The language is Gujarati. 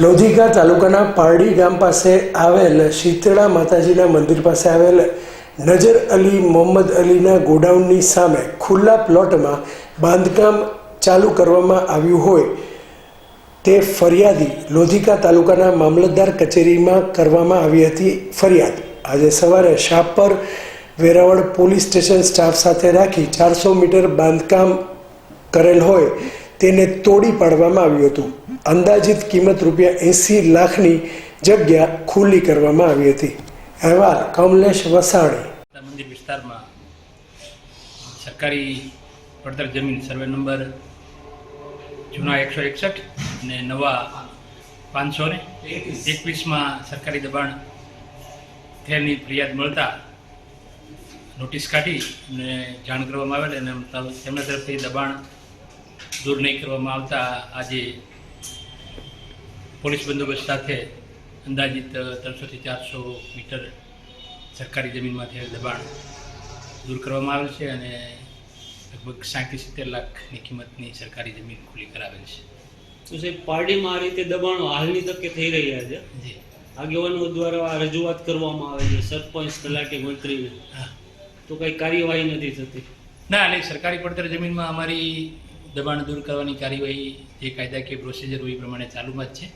લોધિકા તાલુકાના પારડી ગામ પાસે આવેલ શીતળા માતાજીના મંદિર પાસે આવેલ નજર અલી મોહમ્મદ અલીના ગોડાઉનની સામે ખુલ્લા પ્લોટમાં બાંધકામ ચાલુ કરવામાં આવ્યું હોય તે ફરિયાદી લોધિકા તાલુકાના મામલતદાર કચેરીમાં કરવામાં આવી હતી ફરિયાદ. આજે સવારે Shapar Veraval police station staff સાથે રાખી ચારસો મીટર બાંધકામ કરેલ હોય તેને તોડી પાડવામાં આવ્યું હતું. અંદાજિત કિંમત રૂપિયા એંસી લાખની જગ્યા ખુલ્લી કરવામાં આવી હતી. અહેવાલ કમલેશ વસાણી. મંદિર વિસ્તારમાં સરકારી પડતર જમીન સર્વે નંબર જૂના એકસો એકસઠ અને નવા પાંચસો ને એકવીસમાં સરકારી દબાણ થયેલની ફરિયાદ મળતા નોટિસ કાઢી અને જાણ કરવામાં આવેલ. અને તેમના તરફથી દબાણ દૂર નહીં કરવામાં આવતા આજે પોલીસ બંદોબસ્ત સાથે અંદાજિત ત્રણસોથી ચારસો મીટર સરકારી જમીનમાંથી દબાણ દૂર કરવામાં આવેલ છે અને લગભગ સાઠથી સિત્તેર લાખની કિંમતની સરકારી જમીન ખુલ્લી કરાવેલ છે. તો સાહેબ પાર્ટીમાં આ રીતે દબાણો હાલની તકે થઈ રહ્યા છે? જી. આગેવાનો દ્વારા આ રજૂઆત કરવામાં આવે છે સરપંચ તલાટી મંત્રીને. તો કઈ કાર્યવાહી નથી થતી? ના એટલે સરકારી પડતર જમીનમાં અમારી દબાણ દૂર કરવાની કાર્યવાહી જે કાયદાકીય પ્રોસિજર હોય એ પ્રમાણે ચાલુમાં જ છે.